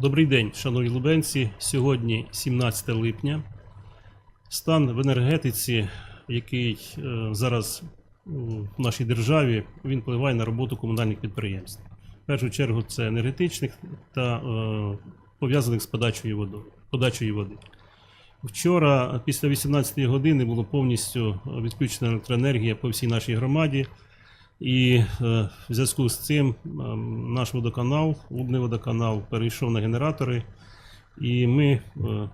Добрий день, шановні лубенці. Сьогодні 17 липня. Стан в енергетиці, який е, зараз е, в нашій державі, він впливає на роботу комунальних підприємств. В першу чергу це енергетичних та е, пов'язаних з подачею води. подачею води. Вчора, після 18 години, було повністю відключена електроенергія по всій нашій громаді. І е, в зв'язку з цим е, наш водоканал, Лубний водоканал, перейшов на генератори, і ми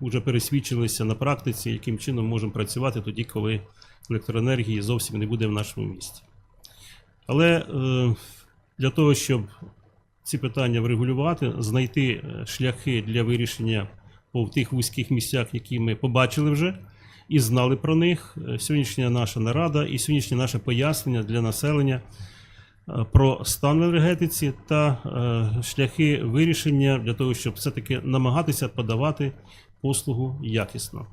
вже пересвідчилися на практиці, яким чином можемо працювати тоді, коли електроенергії зовсім не буде в нашому місті. Але е, для того, щоб ці питання врегулювати, знайти е, шляхи для вирішення по тих вузьких місцях, які ми побачили вже і знали про них. Е, Сьогоднішня наша нарада і сьогоднішнє наше пояснення для населення е, про стан в енергетиці та е, шляхи вирішення для того, щоб все-таки намагатися подавати послугу якісно.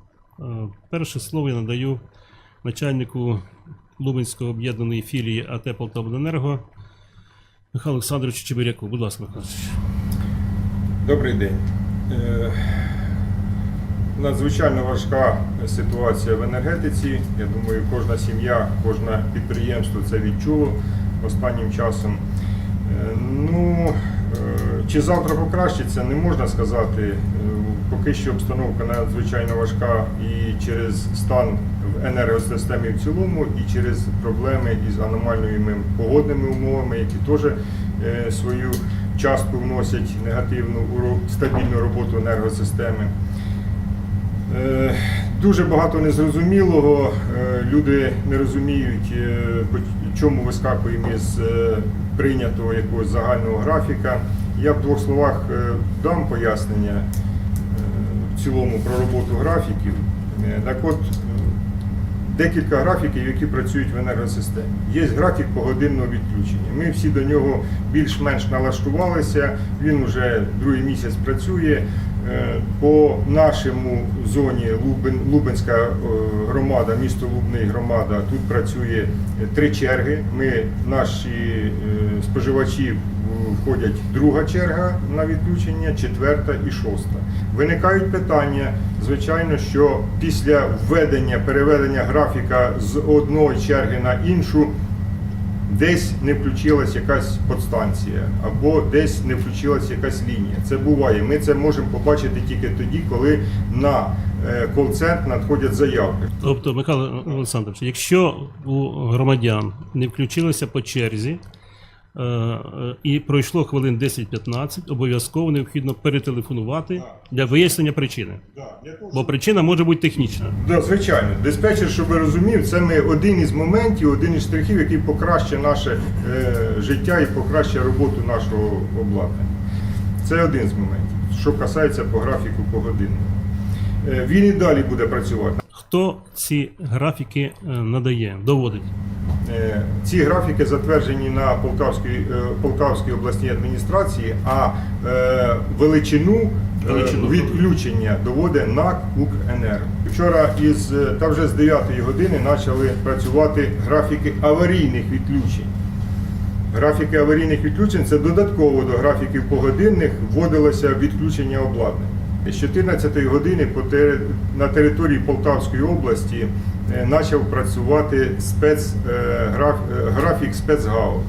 Перше слово я надаю начальнику Лубенської об'єднаної філії АТ «Полтавобленерго» Михайлу Олександровичу Чебиряку. Будь ласка, Михайло. Добрий день. Надзвичайно важка ситуація в енергетиці. Я думаю, кожна сім'я, кожне підприємство це відчуло останнім часом. Е, Ну, е, чи завтра покращиться, не можна сказати. Е, Поки що обстановка надзвичайно важка і через стан в енергосистемі в цілому, і через проблеми із аномальними погодними умовами, які теж свою частку вносять негативну стабільну роботу енергосистеми. Е, Дуже багато незрозумілого. Е, Люди не розуміють, е, чому вискакуємо із прийнятого якогось загального графіка. Я в двох словах дам пояснення в цілому про роботу графіків. Так от, декілька графіків, які працюють в енергосистемі. Є графік погодинного відключення. Ми всі до нього більш-менш налаштувалися. Він вже другий місяць працює. Е, По нашому зоні Лубен, Лубенська е, громада, місто Лубний громада, тут працює три черги. Ми, наші е, споживачі входять друга черга на відключення, четверта і шоста. Виникають питання, звичайно, що після введення, переведення графіка з одної черги на іншу. Десь не включилась якась подстанція, або десь не включилась якась лінія. Це буває. Ми це можемо побачити тільки тоді, коли на е, кол-центр надходять заявки. Тобто, Михайло Олександрович, якщо у громадян не включилося по черзі і пройшло хвилин 10-15, обов'язково необхідно перетелефонувати для вияснення причини. Бо причина може бути технічна. Да, звичайно, диспетчер, щоб ви розумів, це ми один із моментів, один із штрихів, який покращує наше е, життя і покращує роботу нашого обладнання. Це один з моментів, що касається по графіку погодинного. Е, він і далі буде працювати. Хто ці графіки е, надає, доводить? Е, Ці графіки затверджені на Полтавській, е, Полтавській обласній адміністрації, а е, величину, Величину. відключення доводить НАК «Укренерго». Вчора із та вже з 9 години почали працювати графіки аварійних відключень. Графіки аварійних відключень це додатково до графіків погодинних вводилося відключення обладнання. З 14 години на території Полтавської області е, почав працювати е, е, графік спецгау.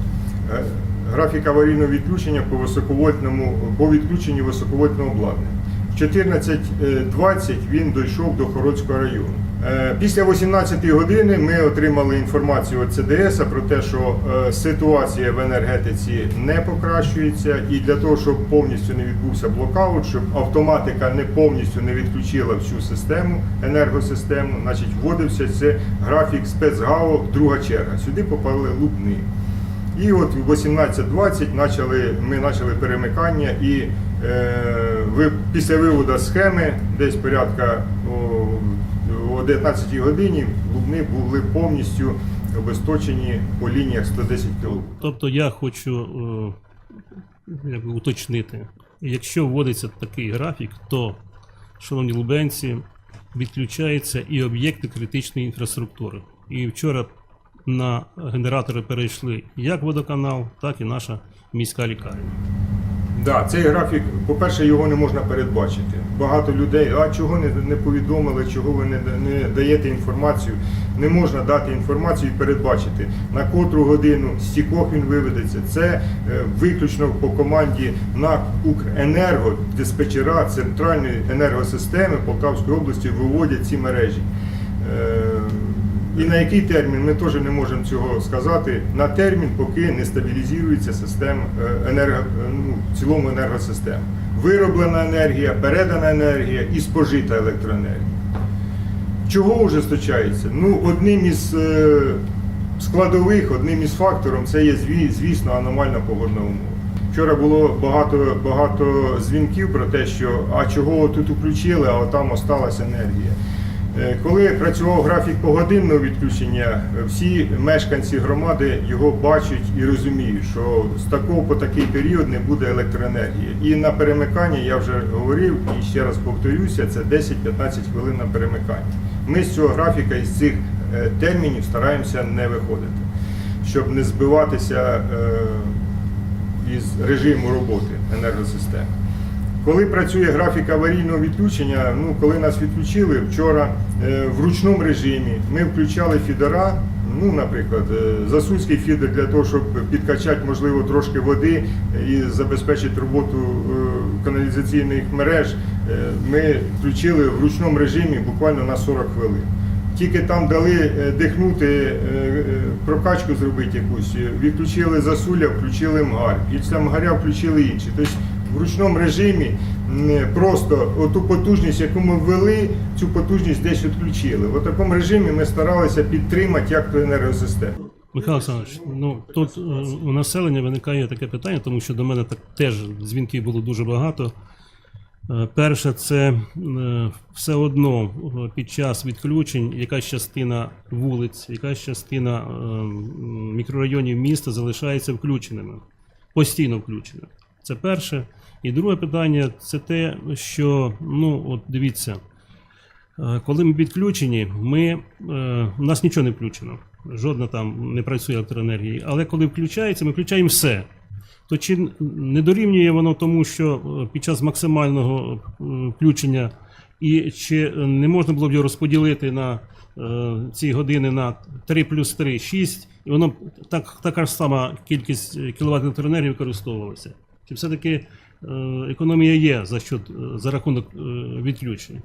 Графік аварійного відключення по високовольтному по відключенню високовольтного обладнання. В 14.20 він дійшов до Хородського району. Е, Після 18 години ми отримали інформацію від ЦДС про те, що е, ситуація в енергетиці не покращується, і для того, щоб повністю не відбувся блокаут, щоб автоматика не повністю не відключила всю систему, енергосистему, значить вводився це графік спецгау, друга черга. Сюди попали лубни. І от в 18.20 почали, ми почали перемикання і е, після виводу схеми десь порядка о, о 19 годині лубни були повністю обесточені по лініях 110 кВт. Тобто я хочу е, якби уточнити, якщо вводиться такий графік, то, шановні лубенці, відключаються і об'єкти критичної інфраструктури. І вчора на генератори перейшли як водоканал, так і наша міська лікарня. Да, цей графік, по-перше, його не можна передбачити. Багато людей, а чого не, не повідомили, чого ви не, не даєте інформацію. Не можна дати інформацію і передбачити, на котру годину стікох він виведеться. Це е, виключно по команді НАК Укренерго, диспетчера центральної енергосистеми Полтавської області виводять ці мережі. І на який термін ми теж не можемо цього сказати. На термін, поки не стабілізується система е, енерго, е, ну, в цілому енергосистема. Вироблена енергія, передана енергія і спожита електроенергія. Чого ужесточається? Ну, одним із е, складових, одним із факторів це є, звісно, аномальна погодна умова. Вчора було багато, багато дзвінків про те, що а чого тут включили, а там осталась енергія. Е, Коли працював графік погодинного відключення, е, всі мешканці громади його бачать і розуміють, що з такого по такий період не буде електроенергії. І на перемикання я вже говорив і ще раз повторюся, це 10-15 хвилин на перемикання. Ми з цього графіка із цих е, термінів стараємося не виходити, щоб не збиватися із режиму роботи енергосистеми. Коли працює графік аварійного відключення, ну коли нас відключили вчора в ручному режимі, ми включали фідера. Ну, наприклад, е, засульський фідер для того, щоб підкачати, можливо, трошки води і забезпечити роботу е, каналізаційних мереж, е, ми включили в ручному режимі буквально на 40 хвилин. Тільки там дали е, дихнути, е, е, прокачку зробити якусь, е, відключили засуля, включили мгар. Після мгаря включили інші. Тобто в ручному режимі просто оту потужність, яку ми ввели, цю потужність десь відключили. В такому режимі ми старалися підтримати як ту енергосистему. Михайло Олександрович, ну тут е, у населення виникає таке питання, тому що до мене так теж дзвінків було дуже багато. Е, Перше, це е, все одно під час відключень якась частина вулиць, якась частина мікрорайонів міста залишається включеними, постійно включеними. Це перше. І друге питання це те, що ну от дивіться, Е, Коли ми відключені, ми, е, у нас нічого не включено. Жодна там не працює електроенергія. Але коли включається, ми включаємо все. То чи не дорівнює воно тому, що е, під час максимального включення і чи не можна було б його розподілити на ці години на 3 плюс 3, 6, і воно так, така ж сама кількість кіловат електроенергії використовувалася? Чи все-таки е, економія є за, счет, е, за рахунок е, відключень?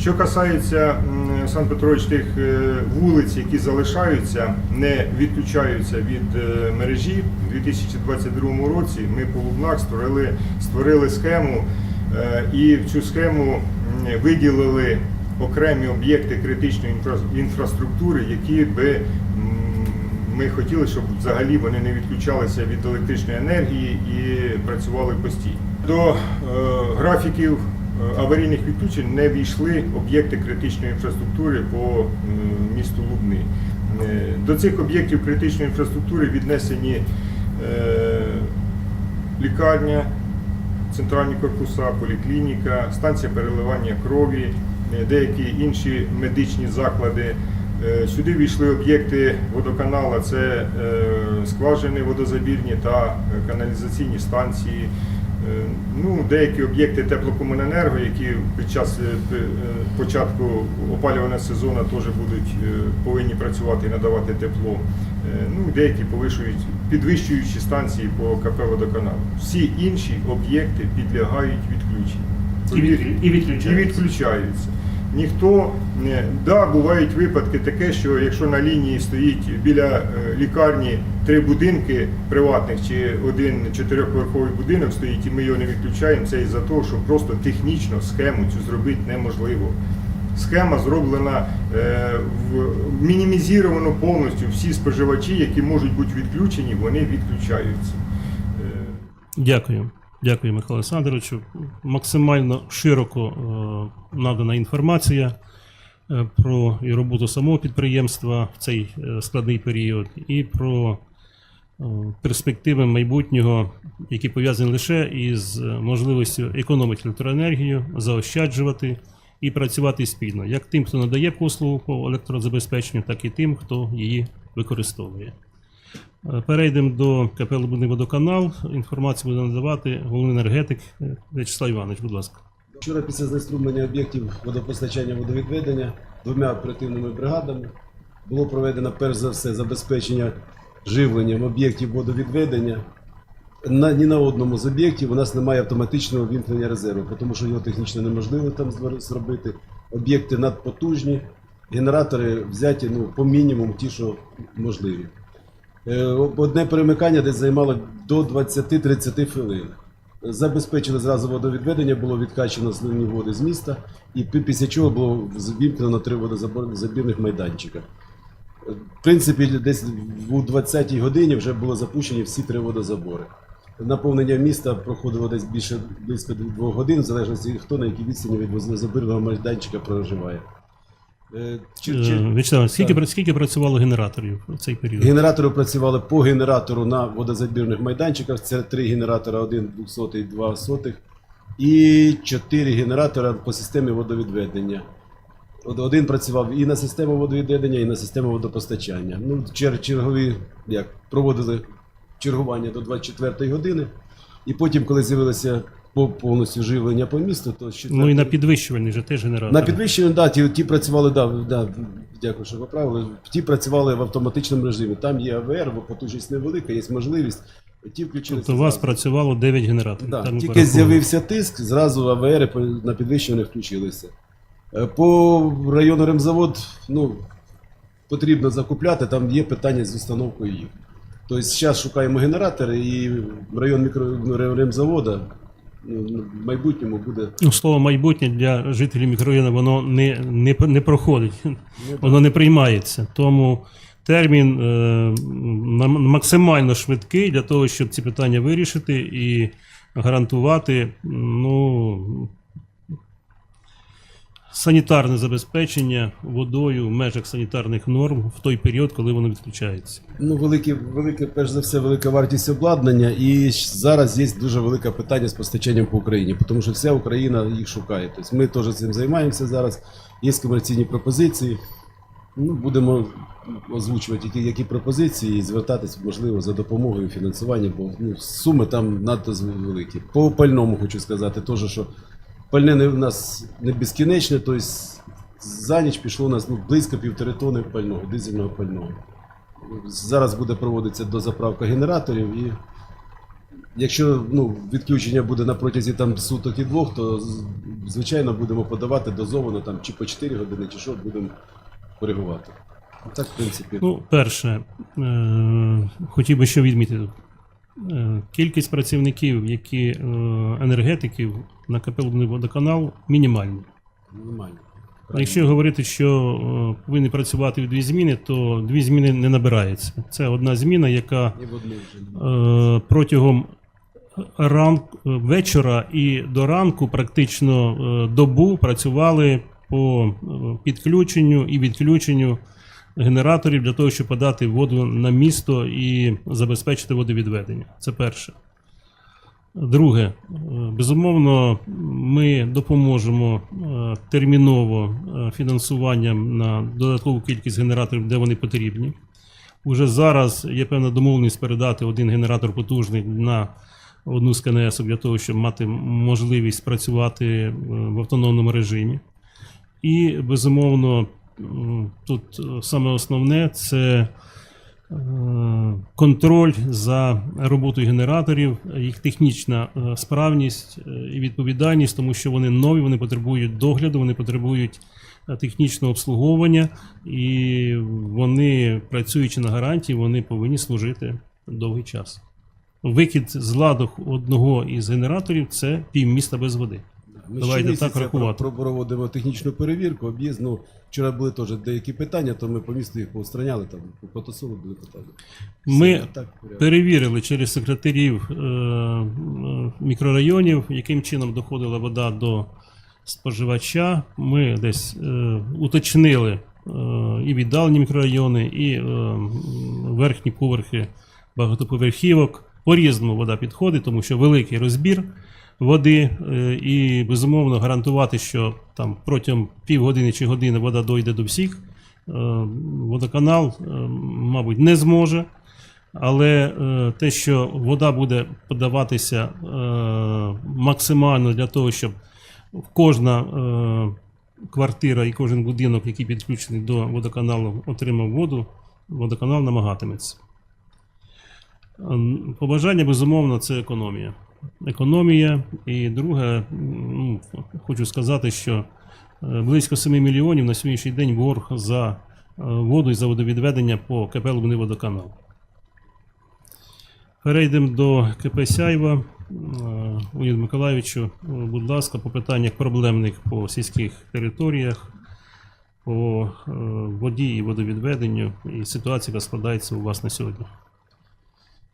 Що касається Сан Петрович тих вулиць, які залишаються, не відключаються від мережі, у 2022 році ми по Лубнах створили, створили схему і в цю схему виділили окремі об'єкти критичної інфра- інфраструктури, які би ми хотіли, щоб взагалі вони не відключалися від електричної енергії і працювали постійно. До е, графіків е, аварійних відключень не війшли об'єкти критичної інфраструктури по місту Лубни. Е, До цих об'єктів критичної інфраструктури віднесені лікарня, центральні корпуса, поліклініка, станція переливання крові, деякі інші медичні заклади. Е, Сюди війшли об'єкти водоканала, це е, скважини водозабірні та е, каналізаційні станції. Ну, деякі об'єкти теплокомуненерго, які під час початку опалювального сезону теж будуть повинні працювати і надавати тепло. Ну, деякі повишують, підвищуючі станції по КП водоканалу. Всі інші об'єкти підлягають відключенню. І від- і відключаються. І відключаються. Ніхто не да, бувають випадки таке, що якщо на лінії стоїть біля е, лікарні три будинки приватних чи один чотирьохповерховий будинок стоїть, і ми його не відключаємо, це із-за того, що просто технічно схему цю зробити неможливо. Схема зроблена е, в мінімізовано повністю всі споживачі, які можуть бути відключені, вони відключаються. Е, Дякую. Дякую, Михайло Олександровичу. Максимально широко е, надана інформація е, про і роботу самого підприємства в цей е, складний період, і про перспективи майбутнього, які пов'язані лише із можливістю економити електроенергію, заощаджувати і працювати спільно, як тим, хто надає послугу по електрозабезпеченню, так і тим, хто її використовує. Е, Перейдемо до КП «Лубний водоканал. Інформацію буде надавати головний енергетик е, В'ячеслав Іванович, будь ласка. Вчора після знеструмлення об'єктів водопостачання водовідведення двома оперативними бригадами було проведено перш за все забезпечення живленням об'єктів водовідведення. На, ні на одному з об'єктів у нас немає автоматичного вімкнення резерву, тому що його технічно неможливо там зробити. Об'єкти надпотужні, генератори взяті ну, по мінімуму ті, що можливі. Е, Одне перемикання десь займало до 20-30 хвилин. Забезпечили зразу водовідведення, було відкачано зливні води з міста, і після чого було вімкнено три водозабірних майданчика. Е, В принципі, десь у 20-й годині вже було запущені всі три водозабори. Наповнення міста проходило десь більше близько двох годин, в залежності хто на якій відстані від водозабірного майданчика проживає. Е, чи- чи- Е, В'ячеслав, скільки, Так. скільки працювало генераторів в цей період? Генератори працювали по генератору на водозабірних майданчиках. Це три генератора, один 200, два сотих. І чотири генератора по системі водовідведення. Один працював і на систему водовідведення, і на систему водопостачання. Ну, чер, чергові як, проводили чергування до 24 години. І потім, коли з'явилося по- повністю живлення по місту, то з Ну і на 4-ї підвищувальний же теж генератор. на підвищенні, да, ті, ті працювали, да, да, дякую, що поправили. Ті працювали в автоматичному режимі. Там є АВР, бо потужність невелика, є можливість. Ті включилися. Тобто у вас працювало 9 генераторів. Да, так тільки з'явився тиск, зразу АВР на підвищення включилися. Е, По району Ремзавод, ну, потрібно закупляти, там є питання з установкою їх. Тобто зараз шукаємо генератори і район мікро ремзавода в майбутньому буде. Ну, слово майбутнє для жителів мікрорайону воно не, не, не проходить, воно не приймається. Тому термін е, максимально швидкий для того, щоб ці питання вирішити і гарантувати ну, санітарне забезпечення водою в межах санітарних норм в той період, коли воно відключається. Ну, велике, велике, перш за все, велика вартість обладнання, і зараз є дуже велике питання з постачанням по Україні, тому що вся Україна їх шукає. Тобто ми теж цим займаємося зараз. Є комерційні пропозиції. Ну, будемо озвучувати, які, які пропозиції, і звертатись, можливо, за допомогою фінансування, бо ну, суми там надто великі. По пальному хочу сказати, теж, що пальне не, в нас не безкінечне, тобто за ніч пішло у нас ну, близько півтори тони пального, дизельного пального. Зараз буде проводитися дозаправка генераторів і якщо ну, відключення буде на протязі там суток і двох, то звичайно будемо подавати дозовано там чи по 4 години, чи що будемо коригувати. Так, в принципі. Ну, перше, е, хотів би що відмітити. Е, Кількість працівників, які е, енергетиків на водоканал мінімальна. Нормально. А якщо говорити, що е, повинні працювати в дві зміни, то дві зміни не набирається. Це одна зміна, яка протягом ранку, вечора і до ранку практично добу працювали по підключенню і відключенню генераторів для того, щоб подати воду на місто і забезпечити водовідведення. Це перше. Друге, е, безумовно, ми допоможемо е, терміново е, фінансуванням на додаткову кількість генераторів, де вони потрібні. Уже зараз є певна домовленість передати один генератор потужний на одну з КНС для того, щоб мати можливість працювати в автономному режимі. І, безумовно, тут е, саме основне це е, контроль за роботою генераторів, їх технічна е, справність і відповідальність, тому що вони нові, вони потребують догляду, вони потребують технічного обслуговування, і вони, працюючи на гарантії, вони повинні служити довгий час. Викид з ладу одного із генераторів це півміста без води. Ми Давайте так рахувати. Проводимо технічну перевірку, об'їзд. Ну, вчора були теж деякі питання, то ми по місту їх поустраняли, там по протоколу були питання. Ми так, перевірили через секретарів е, е, мікрорайонів, яким чином доходила вода до споживача. Ми десь е, уточнили е, і віддалені мікрорайони, і е, верхні поверхи багатоповерхівок. По-різному вода підходить, тому що великий розбір води, е, і безумовно гарантувати, що там протягом півгодини чи години вода дойде до всіх. е, Водоканал, е, мабуть, не зможе. Але те, що вода буде подаватися максимально для того, щоб кожна квартира і кожен будинок, який підключений до водоканалу, отримав воду, водоканал намагатиметься. Побажання, безумовно, це економія. Економія. І друге, ну, хочу сказати, що е, близько 7 мільйонів на сьогоднішній день борг за е, воду і за водовідведення по КП «Лубни водоканал. Перейдемо до КП Сяйва. Е, Леоніду Миколаївичу, е, будь ласка, по питаннях проблемних по сільських територіях, по е, воді і водовідведенню і ситуація, яка складається у вас на сьогодні.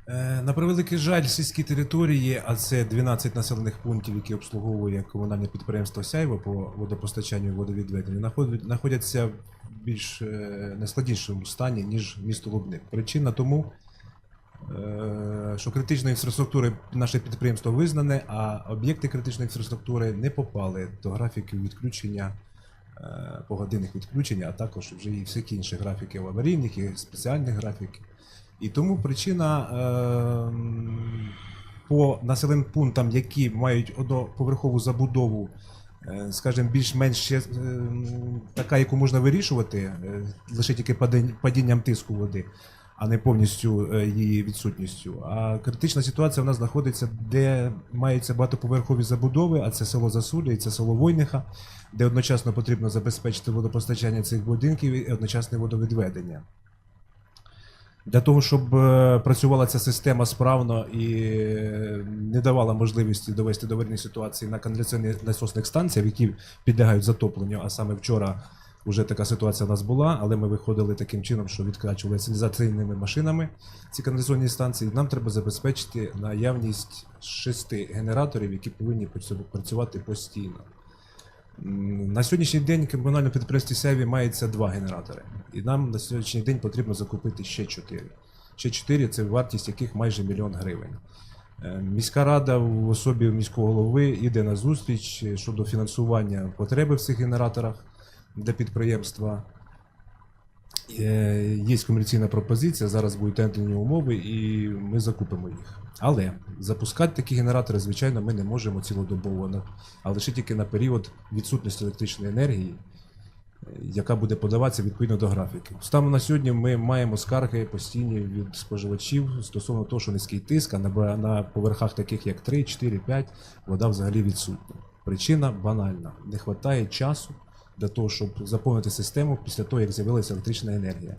Е, На превеликий жаль, сільські території, а це 12 населених пунктів, які обслуговує комунальне підприємство Сяйво по водопостачанню і водовідведенню, знаходяться в більш е, нескладнішому стані, ніж місто Лубник. Причина тому, е, що критичної інфраструктури наше підприємство визнане, а об'єкти критичної інфраструктури не попали до графіків відключення. Погодинних відключень, а також вже і всіх інших графіків аварійних і спеціальних графіків. І тому причина ем, по населеним пунктам, які мають одноповерхову забудову, е, скажімо, більш-менш ем, така, яку можна вирішувати, е, лише тільки падінням тиску води, а не повністю е, її відсутністю. А критична ситуація в нас знаходиться, де маються багатоповерхові забудови, а це село Засуля і це село Войниха, де одночасно потрібно забезпечити водопостачання цих будинків і одночасне водовідведення. Для того, щоб е, працювала ця система справно і не давала можливості довести до аварійної ситуації на каналізаційних насосних станціях, які підлягають затопленню, а саме вчора вже така ситуація у нас була, але ми виходили таким чином, що відкачували сигналізаційними машинами ці каналізаційні станції. Нам треба забезпечити наявність шести генераторів, які повинні працю- працювати постійно. На сьогоднішній день комунальне підприємство Севі мається два генератори, і нам на сьогоднішній день потрібно закупити ще чотири. Ще чотири це вартість яких майже мільйон гривень. Е, Міська рада в особі міського голови йде на зустріч е, щодо фінансування потреби в цих генераторах для підприємства. Е, Є комерційна пропозиція, зараз будуть тендерні умови, і ми закупимо їх. Але запускати такі генератори, звичайно, ми не можемо цілодобово, а лише тільки на період відсутності електричної енергії, е, яка буде подаватися відповідно до графіків. Станом на сьогодні ми маємо скарги постійні від споживачів стосовно того, що низький тиск, а на поверхах таких як 3, 4, 5 вода взагалі відсутня. Причина банальна: не вистачає часу для того, щоб заповнити систему після того, як з'явилася електрична енергія.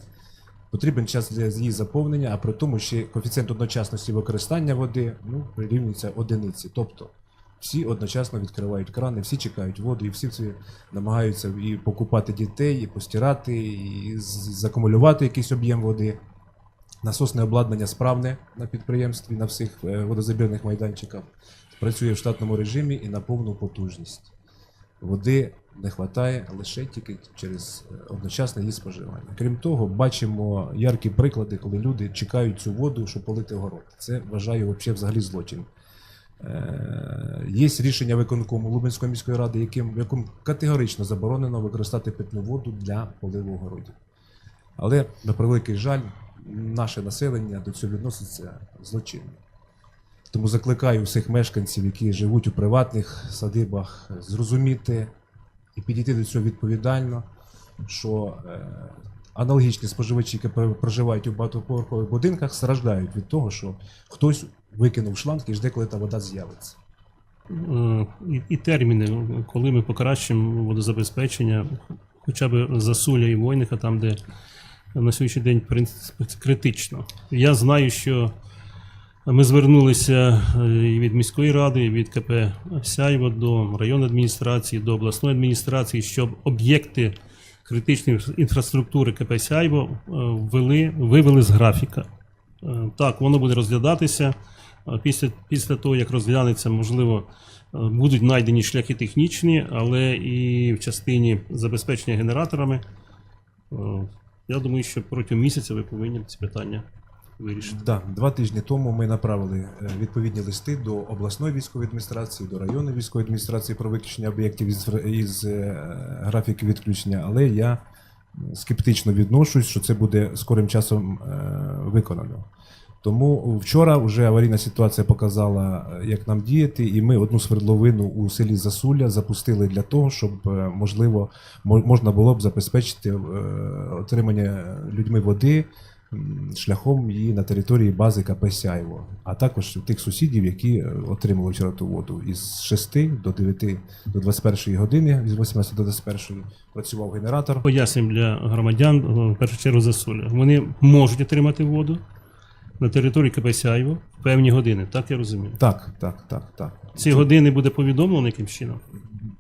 Потрібен час для її заповнення, а при тому ще коефіцієнт одночасності використання води ну, прирівнюється одиниці. Тобто всі одночасно відкривають крани, всі чекають воду, і всі ці намагаються і покупати дітей, і постирати, і закумулювати якийсь об'єм води. Насосне обладнання справне на підприємстві, на всіх е, водозабірних майданчиках. Працює в штатному режимі і на повну потужність. Води не вистачає лише тільки через е, одночасне її споживання. Крім того, бачимо яркі приклади, коли люди чекають цю воду, щоб полити город. Це вважаю взагалі злочин. Е, Є рішення виконкому Лубенської міської ради, яким, в якому категорично заборонено використати питну воду для поливу городів. Але, на превеликий жаль, наше населення до цього відноситься злочинно. Тому закликаю всіх мешканців, які живуть у приватних садибах, зрозуміти і підійти до цього відповідально, що е, аналогічні споживачі, які проживають у багатоповерхових будинках, страждають від того, що хтось викинув шланг і жде, коли та вода з'явиться. І, і терміни, коли ми покращимо водозабезпечення, хоча б засуля і Войника, там, де на сьогоднішній день критично. Я знаю, що ми звернулися е, і від міської ради, і від КП Сяйво до районної адміністрації, до обласної адміністрації, щоб об'єкти критичної інфраструктури КП Сяйво е, ввели, вивели з графіка. Е, Так, воно буде розглядатися. Після, після того, як розглянеться, можливо, будуть знайдені шляхи технічні, але і в частині забезпечення генераторами. Я думаю, що протягом місяця ви повинні ці питання вирішити. Да, два тижні тому ми направили е, відповідні листи до обласної військової адміністрації, до районної військової адміністрації про виключення об'єктів із, із е, графіків відключення, але я скептично відношусь, що це буде скорим часом е, виконано. Тому вчора вже аварійна ситуація показала, як нам діяти, і ми одну свердловину у селі Засулля запустили для того, щоб можливо мо- можна було б забезпечити отримання людьми води шляхом її на території бази КП Сяйво, а також тих сусідів, які е, отримали вчора ту воду із 6 до 9 до 21 години, з 18 до 21 працював генератор. Пояснюємо для громадян, е, в першу чергу засуля. Вони можуть отримати воду на території КП Сяйво в певні години, так я розумію. Так, так, так, так. Ці години буде повідомлено яким чином?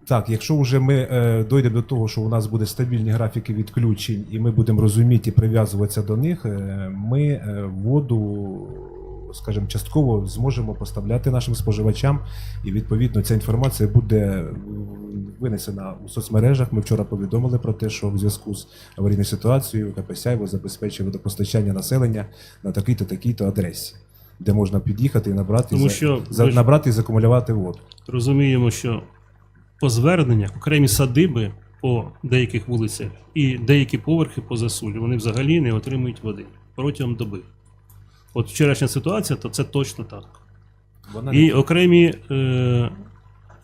Так, якщо вже ми е, дойдемо до того, що у нас буде стабільні графіки відключень, і ми будемо розуміти і прив'язуватися до них, е, ми е, воду, скажімо, частково зможемо поставляти нашим споживачам, і відповідно ця інформація буде винесена у соцмережах. Ми вчора повідомили про те, що в зв'язку з аварійною ситуацією КП «Сяйво» забезпечує водопостачання населення на такій-то такій-то адресі, де можна під'їхати і набрати, Тому що за, ж- набрати і закумулювати воду. Розуміємо, що по зверненнях окремі садиби по деяких вулицях і деякі поверхи по засулі вони взагалі не отримують води протягом доби. От вчорашня ситуація, то це точно так. І окремі е,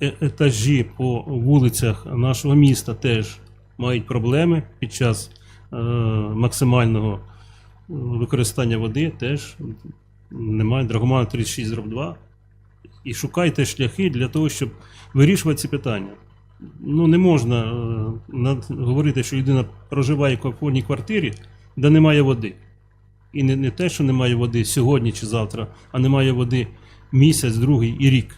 е- етажі по вулицях нашого міста теж мають проблеми під час е, максимального е, використання води, теж немає Драгомана 36 дроб 2. І шукайте шляхи для того, щоб вирішувати ці питання. Ну, не можна е, говорити, що людина проживає в комфортній квартирі, де немає води. І не, не те, що немає води сьогодні чи завтра, а немає води місяць, другий і рік.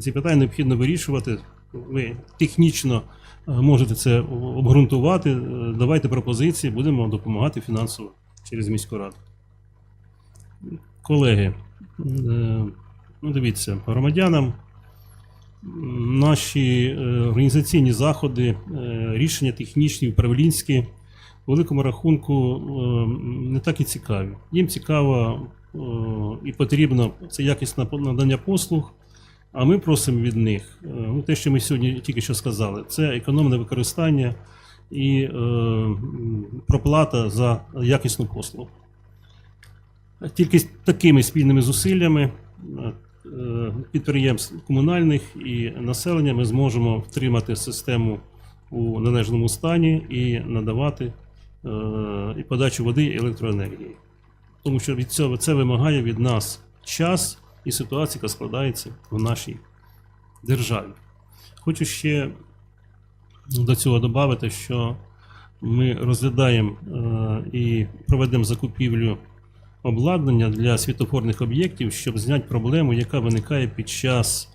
Ці питання необхідно вирішувати. Ви технічно е, можете це обґрунтувати. Е, Давайте пропозиції, будемо допомагати фінансово через міську раду. Колеги, ну дивіться, громадянам наші е, організаційні заходи, е, рішення технічні, управлінські, в великому рахунку е, не так і цікаві. Їм цікаво і потрібно це якісне надання послуг. А ми просимо від них, ну, те, що ми сьогодні тільки що сказали, це економне використання і е, проплата за якісну послугу. Тільки такими спільними зусиллями підприємств комунальних і населення ми зможемо втримати систему у належному стані і надавати е, і подачу води і електроенергії. Тому що від цього це вимагає від нас час і ситуація, яка складається в нашій державі. Хочу ще до цього додати, що ми розглядаємо е, і проведемо закупівлю обладнання для світофорних об'єктів, щоб зняти проблему, яка виникає під час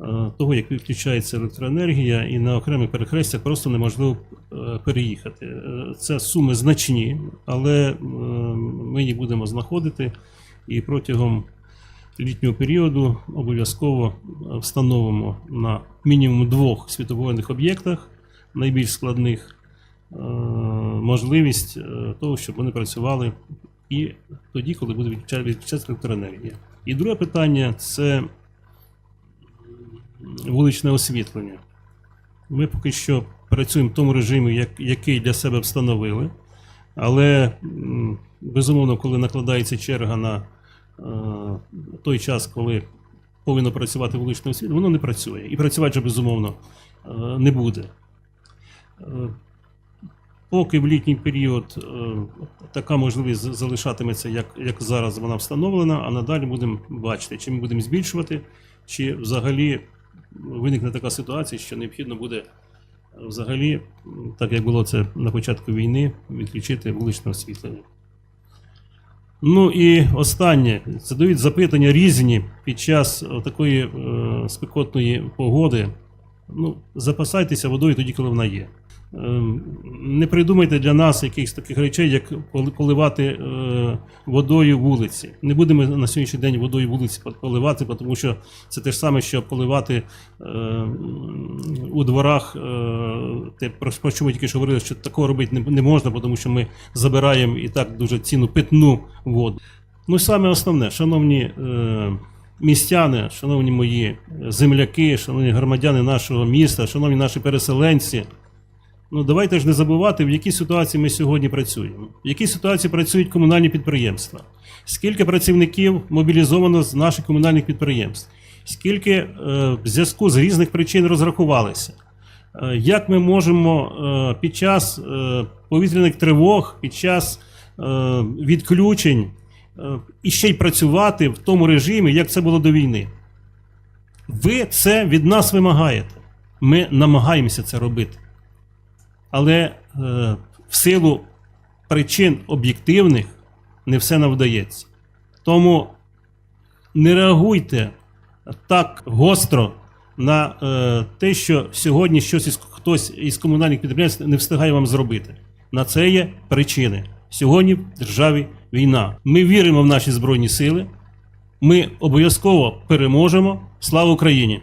е, того, як відключається електроенергія, і на окремих перехрестях просто неможливо е, переїхати. Е, Це суми значні, але ми їх будемо знаходити і протягом літнього періоду обов'язково встановимо на мінімум двох світофорних об'єктах, найбільш складних, можливість того, щоб вони працювали і тоді, коли буде відключа- відключатися електроенергія. І друге питання це вуличне освітлення. Ми поки що працюємо в тому режимі, як, який для себе встановили. Але безумовно, коли накладається черга на е, той час, коли повинно працювати вуличне освітлення, воно не працює. І працювати безумовно е, не буде. Поки в літній період е, така можливість залишатиметься, як, як зараз вона встановлена, а надалі будемо бачити, чи ми будемо збільшувати, чи взагалі виникне така ситуація, що необхідно буде е, взагалі, так як було це на початку війни, відключити вуличне освітлення. Ну і останнє. Задають запитання різні під час такої е, спекотної погоди. Ну, запасайтеся водою тоді, коли вона є. Ем, Не придумайте для нас якихось таких речей, як поливати е, водою вулиці. Не будемо на сьогоднішній день водою вулиці поливати, тому що це те ж саме, що поливати е, у дворах. Е, те, про, що ми тільки що говорили, що такого робити не, можна, тому що ми забираємо і так дуже цінну питну воду. Ну і саме основне, шановні містяни, шановні мої земляки, шановні громадяни нашого міста, шановні наші переселенці. Ну давайте ж не забувати, в якій ситуації ми сьогодні працюємо, в якій ситуації працюють комунальні підприємства, скільки працівників мобілізовано з наших комунальних підприємств, скільки е, в зв'язку з різних причин розрахувалися. Е, Як ми можемо е, під час е, повітряних тривог, під час е, відключень е, і ще й працювати в тому режимі, як це було до війни? Ви це від нас вимагаєте. Ми намагаємося це робити. Але е, в силу причин об'єктивних не все нам вдається. Тому не реагуйте так гостро на е, те, що сьогодні щось із, хтось із комунальних підприємств не встигає вам зробити. На це є причини. Сьогодні в державі війна. Ми віримо в наші Збройні Сили. Ми обов'язково переможемо. Слава Україні!